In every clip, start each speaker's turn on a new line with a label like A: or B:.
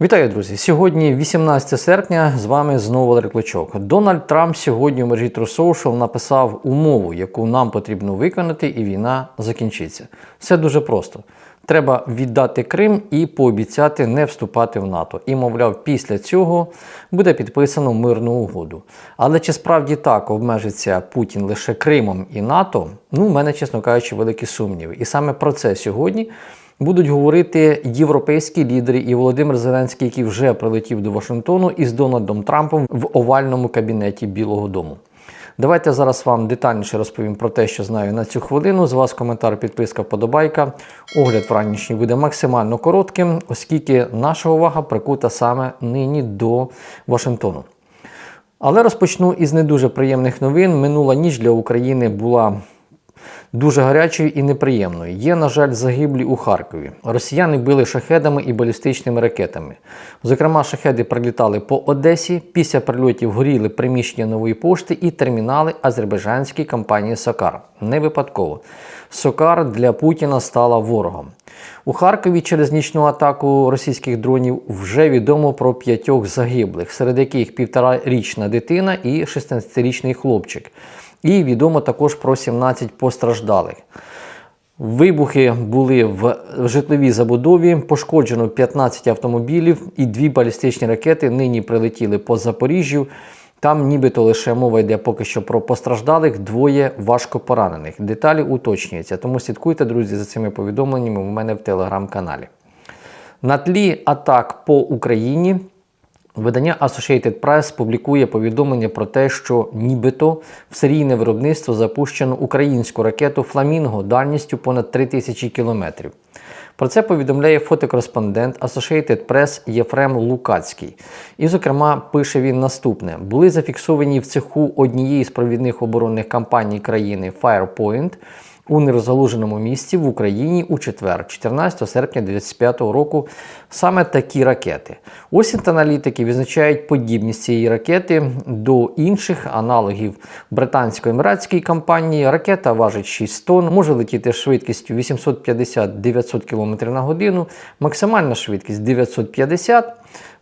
A: Вітаю, друзі! Сьогодні 18 серпня. З вами знову Валерій Клочок. Дональд Трамп сьогодні у мережі True Social написав умову, яку нам потрібно виконати, і війна закінчиться. Все дуже просто. Треба віддати Крим і пообіцяти не вступати в НАТО. І, мовляв, після цього буде підписано мирну угоду. Але чи справді так обмежиться Путін лише Кримом і НАТО? Ну, в мене, чесно кажучи, великі сумніви. І саме про це сьогодні будуть говорити європейські лідери і Володимир Зеленський, який вже прилетів до Вашингтону із Дональдом Трампом в овальному кабінеті Білого Дому. Давайте зараз вам детальніше розповім про те, що знаю на цю хвилину. З вас коментар, підписка, вподобайка. Огляд вранішній буде максимально коротким, оскільки наша увага прикута саме нині до Вашингтону. Але розпочну із не дуже приємних новин. Минула ніч для України була дуже гарячою і неприємною. Є, на жаль, загиблі у Харкові. Росіяни били шахедами і балістичними ракетами. Зокрема, шахеди прилітали по Одесі. Після прильотів горіли приміщення нової пошти і термінали азербайджанської компанії Сокар. Не випадково. Сокар для Путіна стала ворогом. У Харкові через нічну атаку російських дронів вже відомо про п'ятьох загиблих, серед яких півторарічна дитина і 16-річний хлопчик. І відомо також про 17 постраждалих. Вибухи були в житловій забудові, пошкоджено 15 автомобілів і дві балістичні ракети нині прилетіли по Запоріжжю. Там нібито лише мова йде поки що про постраждалих, двоє важко поранених. Деталі уточнюються, тому слідкуйте, друзі, за цими повідомленнями у мене в телеграм-каналі. На тлі атак по Україні Видання Associated Press публікує повідомлення про те, що нібито в серійне виробництво запущено українську ракету Фламінго дальністю понад 3000 кілометрів. Про це повідомляє фотокореспондент Associated Press Єфрем Лукацький. І, зокрема, пише він наступне: були зафіксовані в цеху однієї з провідних оборонних компаній країни Firepoint у нерозгалуженому місці в Україні у четвер, 14 серпня 2025 року, саме такі ракети. Осінт аналітики відзначають подібність цієї ракети до інших аналогів британсько-еміратської компанії. Ракета важить 6 тонн, може летіти швидкістю 850-900 км на годину, максимальна швидкість 950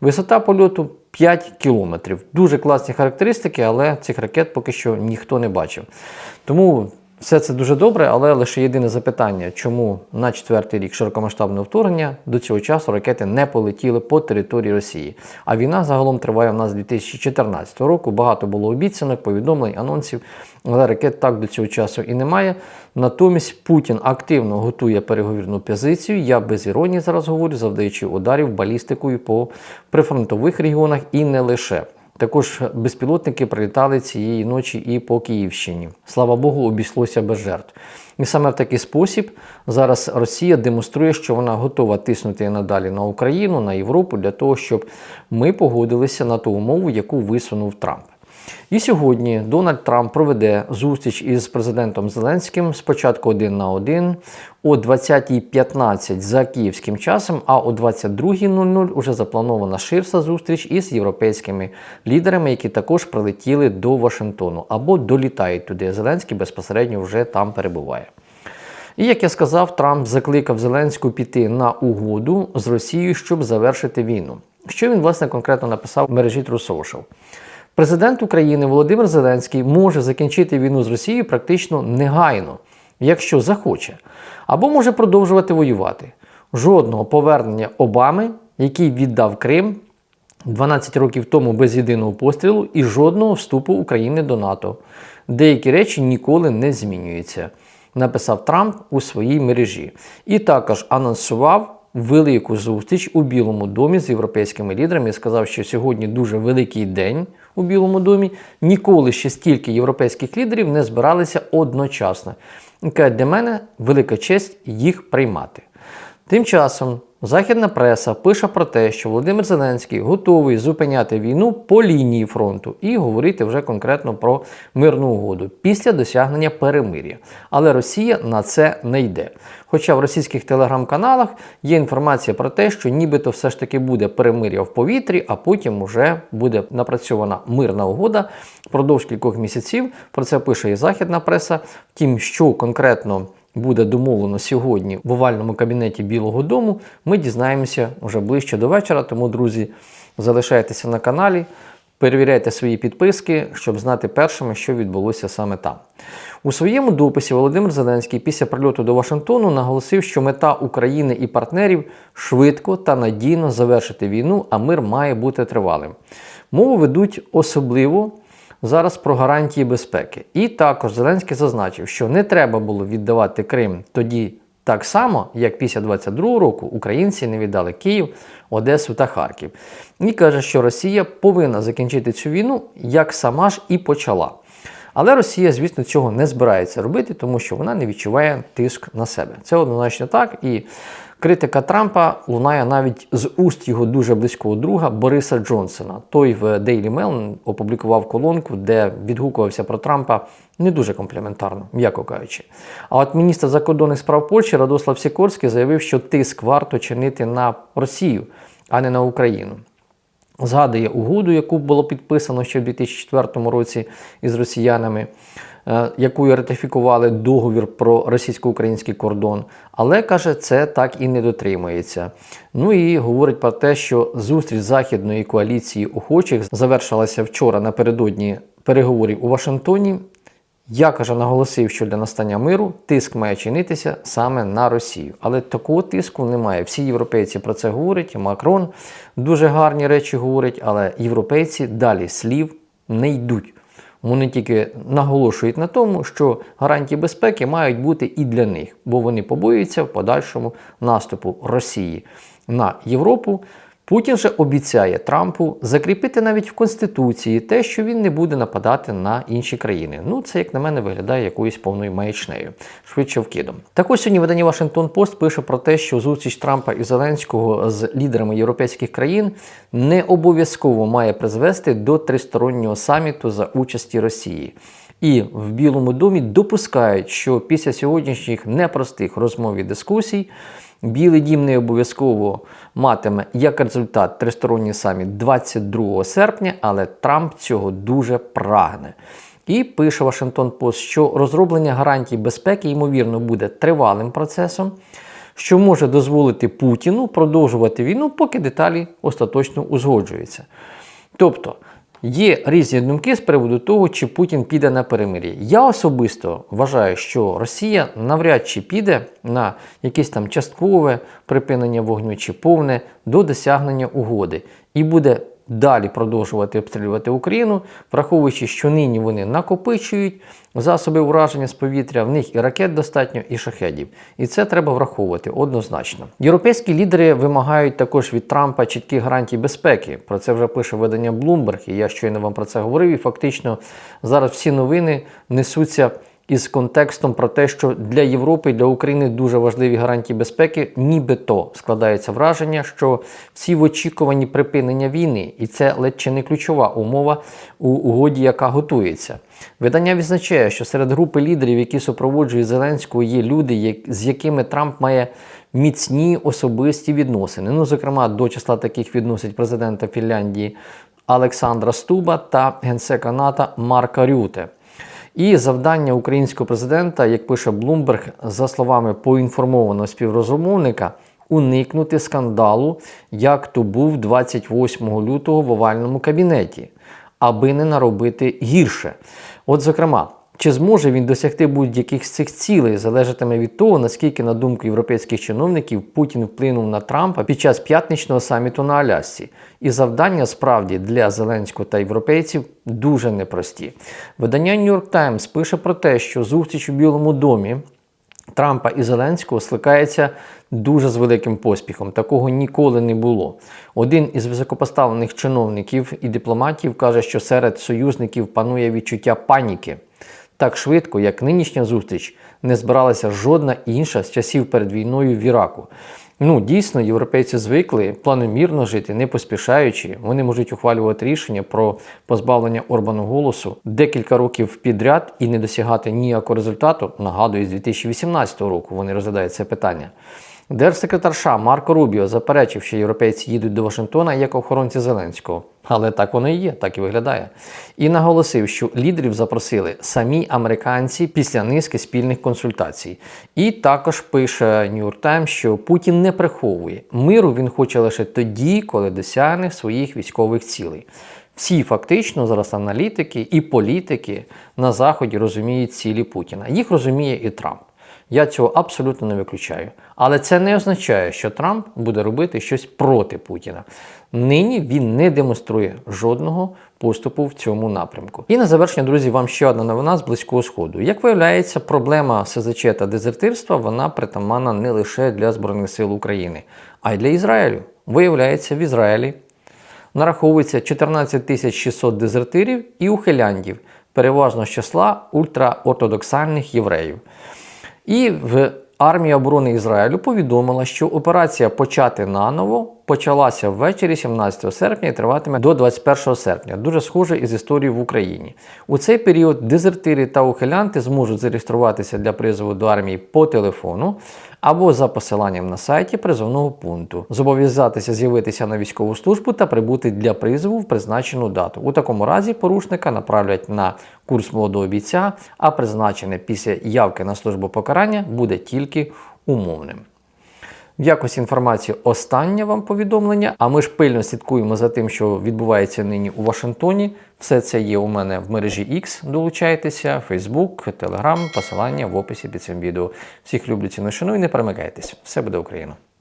A: Висота польоту 5 кілометрів. Дуже класні характеристики, але цих ракет поки що ніхто не бачив. Тому все це дуже добре, але лише єдине запитання, чому на четвертий рік широкомасштабного вторгнення до цього часу ракети не полетіли по території Росії. А війна загалом триває у нас з 2014 року. Багато було обіцянок, повідомлень, анонсів, але ракет так до цього часу і немає. Натомість Путін активно готує переговірну позицію. Я без іронії зараз говорю, завдаючи ударів балістикою по прифронтових регіонах і не лише. Також безпілотники прилітали цієї ночі і по Київщині. Слава Богу, обійшлося без жертв. І саме в такий спосіб зараз Росія демонструє, що вона готова тиснути надалі на Україну, на Європу для того, щоб ми погодилися на ту умову, яку висунув Трамп. І сьогодні Дональд Трамп проведе зустріч із президентом Зеленським спочатку один на один о 20.15 за київським часом, а о 22.00 уже запланована ширша зустріч із європейськими лідерами, які також прилетіли до Вашингтону або долітають туди. Зеленський безпосередньо вже там перебуває. І як я сказав, Трамп закликав Зеленську піти на угоду з Росією, щоб завершити війну. Що він власне конкретно написав в мережі True Social? Президент України Володимир Зеленський може закінчити війну з Росією практично негайно, якщо захоче, або може продовжувати воювати. Жодного повернення Обами, який віддав Крим 12 років тому без єдиного пострілу, і жодного вступу України до НАТО. Деякі речі ніколи не змінюються, написав Трамп у своїй мережі. І також анонсував велику зустріч у Білому домі з європейськими лідерами і сказав, що сьогодні дуже великий день у Білому домі. Ніколи ще стільки європейських лідерів не збиралися одночасно. Для мене велика честь їх приймати. Тим часом західна преса пише про те, що Володимир Зеленський готовий зупиняти війну по лінії фронту і говорити вже конкретно про мирну угоду після досягнення перемир'я. Але Росія на це не йде. Хоча в російських телеграм-каналах є інформація про те, що нібито все ж таки буде перемир'я в повітрі, а потім вже буде напрацьована мирна угода впродовж кількох місяців. Про це пише і західна преса. Втім, що конкретно буде домовлено сьогодні в овальному кабінеті Білого Дому, ми дізнаємося вже ближче до вечора. Тому, друзі, залишайтеся на каналі. Перевіряйте свої підписки, щоб знати першими, що відбулося саме там. У своєму дописі Володимир Зеленський після прильоту до Вашингтону наголосив, що мета України і партнерів швидко та надійно завершити війну, а мир має бути тривалим. Мову ведуть особливо зараз про гарантії безпеки. І також Зеленський зазначив, що не треба було віддавати Крим тоді. Так само, як після 22 року українці не віддали Київ, Одесу та Харків. І каже, що Росія повинна закінчити цю війну, як сама ж і почала. Але Росія, звісно, цього не збирається робити, тому що вона не відчуває тиск на себе. Це однозначно так. І критика Трампа лунає навіть з уст його дуже близького друга Бориса Джонсона. Той в Daily Mail опублікував колонку, де відгукувався про Трампа не дуже компліментарно, м'яко кажучи. А от міністр закордонних справ Польщі Радослав Сікорський заявив, що тиск варто чинити на Росію, а не на Україну. Згадує угоду, яку було підписано ще в 2004 році із росіянами, якою ратифікували договір про російсько-український кордон. Але каже, це так і не дотримується. Ну і говорить про те, що зустріч західної коаліції охочих завершилася вчора напередодні переговорів у Вашингтоні. Я каже, наголосив, що для настання миру тиск має чинитися саме на Росію. Але такого тиску немає. Всі європейці про це говорять. Макрон дуже гарні речі говорить, але європейці далі слів не йдуть. Вони тільки наголошують на тому, що гарантії безпеки мають бути і для них, бо вони побоюються в подальшому наступу Росії на Європу. Путін же обіцяє Трампу закріпити навіть в Конституції те, що він не буде нападати на інші країни. Ну, це, як на мене, виглядає якоюсь повною маячнею, швидше вкидом. Також сьогодні видання Вашингтон Пост пише про те, що зустріч Трампа і Зеленського з лідерами європейських країн не обов'язково має призвести до тристороннього саміту за участі Росії. І в Білому домі допускають, що після сьогоднішніх непростих розмов і дискусій. Білий дім не обов'язково матиме як результат тристоронній саміт 22 серпня, але Трамп цього дуже прагне. І пише Вашингтон Пост, що розроблення гарантій безпеки, ймовірно, буде тривалим процесом, що може дозволити Путіну продовжувати війну, поки деталі остаточно узгоджуються. Тобто. Є різні думки з приводу того, чи Путін піде на перемир'я. Я особисто вважаю, що Росія навряд чи піде на якесь там часткове припинення вогню чи повне до досягнення угоди і буде далі продовжувати обстрілювати Україну, враховуючи, що нині вони накопичують засоби ураження з повітря, в них і ракет достатньо, і шахедів. І це треба враховувати однозначно. Європейські лідери вимагають також від Трампа чітких гарантій безпеки. Про це вже пише видання Bloomberg, і я щойно вам про це говорив. І фактично зараз всі новини несуться із контекстом про те, що для Європи і для України дуже важливі гарантії безпеки, нібито складається враження, що всі в очікуванні припинення війни, і це ледь чи не ключова умова у угоді, яка готується. Видання відзначає, що серед групи лідерів, які супроводжують Зеленського, є люди, з якими Трамп має міцні особисті відносини. Ну, зокрема, до числа таких відносить президента Фінляндії Олександра Стуба та генсека НАТО Марка Рюте. І завдання українського президента, як пише Блумберг, за словами поінформованого співрозумовника, уникнути скандалу, як то був 28 лютого в овальному кабінеті, аби не наробити гірше. От, зокрема. Чи зможе він досягти будь-яких з цих цілей, залежатиме від того, наскільки, на думку європейських чиновників, Путін вплинув на Трампа під час п'ятничного саміту на Алясці. І завдання справді для Зеленського та європейців дуже непрості. Видання New York Times пише про те, що зустріч у Білому домі Трампа і Зеленського скликається дуже з великим поспіхом. Такого ніколи не було. Один із високопоставлених чиновників і дипломатів каже, що серед союзників панує відчуття паніки. Так швидко, як нинішня зустріч, не збиралася жодна інша з часів перед війною в Іраку. Ну, дійсно, європейці звикли планомірно жити, не поспішаючи. Вони можуть ухвалювати рішення про позбавлення Орбану голосу декілька років підряд і не досягати ніякого результату. Нагадую, з 2018 року вони розглядають це питання. Держсекретар США Марко Рубіо заперечив, що європейці їдуть до Вашингтона як охоронці Зеленського. Але так воно і є, так і виглядає. І наголосив, що лідерів запросили самі американці після низки спільних консультацій. І також пише York Times, що Путін не приховує. Миру він хоче лише тоді, коли досягне своїх військових цілей. Всі фактично зараз аналітики і політики на Заході розуміють цілі Путіна. Їх розуміє і Трамп. Я цього абсолютно не виключаю. Але це не означає, що Трамп буде робити щось проти Путіна. Нині він не демонструє жодного поступу в цьому напрямку. І на завершення, друзі, вам ще одна новина з близького сходу. Як виявляється, проблема СЗЧ та дезертирства вона притаманна не лише для Збройних сил України, а й для Ізраїлю. Виявляється, в Ізраїлі нараховується 14 тисяч 600 дезертирів і ухиляндів, переважно з числа ультраортодоксальних євреїв. І в армія оборони Ізраїлю повідомила, що операція почати наново почалася ввечері 17 серпня і триватиме до 21 серпня. Дуже схоже із історією в Україні. У цей період дезертири та ухилянти зможуть зареєструватися для призову до армії по телефону або за посиланням на сайті призовного пункту, зобов'язатися з'явитися на військову службу та прибути для призову в призначену дату. У такому разі порушника направлять на курс молодого бійця, а призначене після явки на службу покарання буде тільки умовним. В якості інформації останнє вам повідомлення, а ми ж пильно слідкуємо за тим, що відбувається нині у Вашингтоні. Все це є у мене в мережі X. Долучайтеся, Facebook, Telegram, посилання в описі під цим відео. Всіх люблю ціну шану і не перемикайтесь. Все буде Україна!